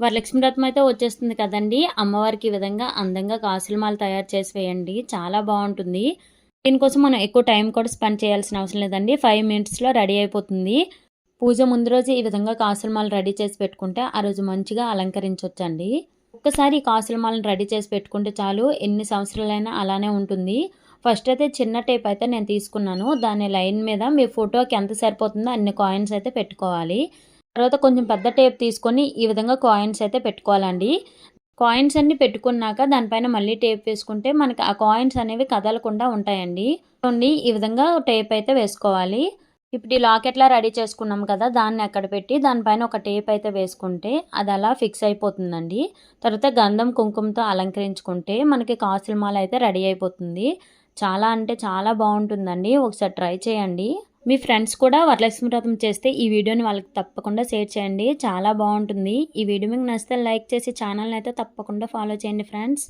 వరలక్ష్మి వ్రతం అయితే వచ్చేస్తుంది కదండి. అమ్మవారికి ఈ విధంగా అందంగా కాసులమాలు తయారు చేసి వేయండి. చాలా బాగుంటుంది. దీనికోసం మనం ఎక్కువ టైం కూడా స్పెండ్ చేయాల్సిన అవసరం లేదండి. ఫైవ్ మినిట్స్లో రెడీ అయిపోతుంది. పూజ ముందు రోజు ఈ విధంగా కాసుల రెడీ చేసి పెట్టుకుంటే ఆ రోజు మంచిగా అలంకరించవచ్చండి ఒక్కసారి కాసులమాలను రెడీ చేసి పెట్టుకుంటే చాలు ఎన్ని సంవత్సరాలైనా అలానే ఉంటుంది. ఫస్ట్ అయితే చిన్న టేప్ అయితే నేను తీసుకున్నాను. దాని లైన్ మీద మీ ఫోటోకి ఎంత సరిపోతుందో అన్ని కాయిన్స్ అయితే పెట్టుకోవాలి. తర్వాత కొంచెం పెద్ద టేప్ తీసుకొని ఈ విధంగా కాయిన్స్ అయితే పెట్టుకోవాలండి. కాయిన్స్ అన్ని పెట్టుకున్నాక దానిపైన మళ్ళీ టేప్ వేసుకుంటే మనకి ఆ కాయిన్స్ అనేవి కదలకుండా ఉంటాయండి. చూడండి ఈ విధంగా టేప్ అయితే వేసుకోవాలి. ఇప్పుడు ఈ లాకెట్లా రెడీ చేసుకున్నాం కదా దాన్ని అక్కడ పెట్టి దానిపైన ఒక టేప్ అయితే వేసుకుంటే అది అలా ఫిక్స్ అయిపోతుందండి. తర్వాత గంధం కుంకుమతో అలంకరించుకుంటే మనకి కాసుల మాల అయితే రెడీ అయిపోతుంది. చాలా అంటే చాలా బాగుంటుందండి. ఒకసారి ట్రై చేయండి. మీ ఫ్రెండ్స్ కూడా వరలక్ష్మి వ్రతం చేస్తే ఈ వీడియోని వాళ్ళకి తప్పకుండా షేర్ చేయండి. చాలా బాగుంటుంది. ఈ వీడియో మీకు నచ్చితే లైక్ చేసి ఛానల్ని అయితే తప్పకుండా ఫాలో చేయండి ఫ్రెండ్స్.